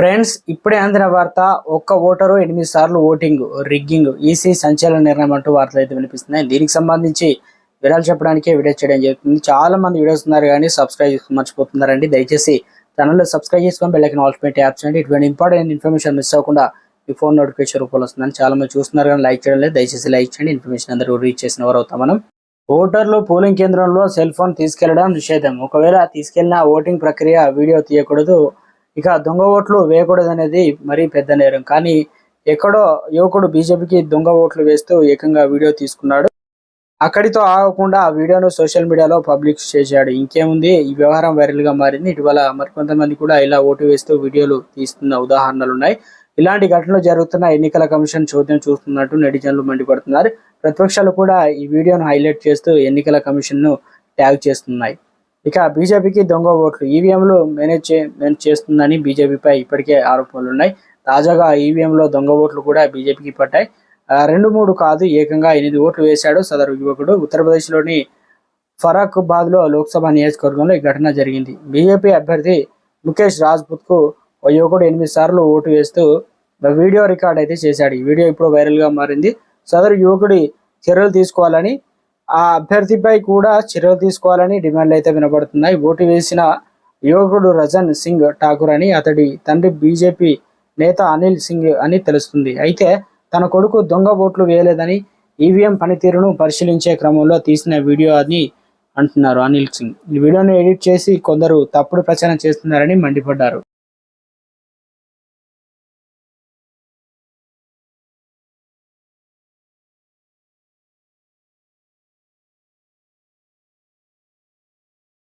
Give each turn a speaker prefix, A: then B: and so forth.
A: Friends ఇప్పుడే అందిన వార్త ఒక్క ఓటరు ఎనిమిది సార్లు ఓటింగ్ రిగ్గింగ్ ఈసీ సంచలన నిర్ణయం అంటూ వార్తలు అయితే వినిపిస్తున్నాయి. దీనికి సంబంధించి వివరాలు చెప్పడానికే వీడియో చేయడం జరుగుతుంది. చాలా మంది వీడియోస్ ఉన్నారు కానీ సబ్స్క్రైబ్ చేసుకుని మర్చిపోతున్నారండి. దయచేసి ఛానల్లో సబ్స్క్రైబ్ చేసుకొని బెల్లైకన్ ఆల్ పెట్టి యాప్స్ అండి ఇటువంటి ఇంపార్టెంట్ ఇన్ఫర్మేషన్ మిస్ అవ్వకుండా మీ ఫోన్ నోటిఫికేషన్ రూపంలో వస్తుందని చాలా మంది చూస్తున్నారు కానీ లైక్ చేయడం లేదు. దయచేసి లైక్ చేయండి. ఇన్ఫర్మేషన్ అందరూ రీచ్ చేసిన వారు అవుతాం మనం. ఓటర్లు పోలింగ్ కేంద్రంలో సెల్ ఫోన్ తీసుకెళ్ళడం నిషేధం. ఒకవేళ తీసుకెళ్ళిన ఓటింగ్ ప్రక్రియ వీడియో తీయకూడదు. ఇక దొంగ ఓట్లు వేయకూడదు అనేది మరీ పెద్ద నేరం. కానీ ఎక్కడో యువకుడు బీజేపీకి దొంగ ఓట్లు వేస్తూ ఏకంగా వీడియో తీసుకున్నాడు. అక్కడితో ఆగకుండా ఆ వీడియోను సోషల్ మీడియాలో పబ్లిక్ చేశాడు. ఇంకేముంది? ఈ వ్యవహారం వైరల్గా మారింది. ఇటీవల మరికొంతమంది కూడా ఇలా ఓటు వేస్తూ వీడియోలు తీస్తున్న ఉదాహరణలు ఉన్నాయి ఇలాంటి ఘటనలు జరుగుతున్న ఎన్నికల కమిషన్ చోద్యం చూస్తున్నట్టు నెటిజన్లు మండిపడుతున్నారు. ప్రతిపక్షాలు కూడా ఈ వీడియోను హైలైట్ చేస్తూ ఎన్నికల కమిషన్ను ట్యాగ్ చేస్తున్నాయి. ఇక బీజేపీకి దొంగ ఓట్లు. ఈవీఎంలు మేనేజ్ చే మేనేజ్ చేస్తుందని బీజేపీపై ఇప్పటికే ఆరోపణలు ఉన్నాయి. తాజాగా ఈవీఎంలో దొంగ ఓట్లు కూడా బీజేపీకి పట్టాయి ఆ, రెండు మూడు కాదు ఏకంగా ఎనిమిది ఓట్లు వేశాడు సదరు యువకుడు. ఉత్తరప్రదేశ్లోని ఫరాక్బాద్లో లోక్సభ నియోజకవర్గంలో ఈ ఘటన జరిగింది. బీజేపీ అభ్యర్థి ముఖేష్ రాజ్పుత్కు ఓ యువకుడు ఎనిమిది సార్లు ఓటు వేస్తూ వీడియో రికార్డ్ అయితే చేశాడు. ఈ వీడియో ఇప్పుడు వైరల్గా మారింది. సదరు యువకుడి చర్యలు తీసుకోవాలని ఆ అభ్యర్థిపై కూడా చర్యలు తీసుకోవాలని డిమాండ్లు అయితే వినబడుతున్నాయి. ఓటు వేసిన యువకుడు రజన్ సింగ్ ఠాకూర్ అని అతడి తండ్రి బీజేపీ నేత అనిల్ సింగ్ అని తెలుస్తుంది. అయితే తన కొడుకు దొంగ ఓట్లు వేయలేదని ఈవీఎం పనితీరును పరిశీలించే క్రమంలో తీసిన వీడియో అని అంటున్నారు అనిల్ సింగ్. ఈ వీడియోను ఎడిట్ చేసి కొందరు తప్పుడు ప్రచారం చేస్తున్నారని మండిపడ్డారు.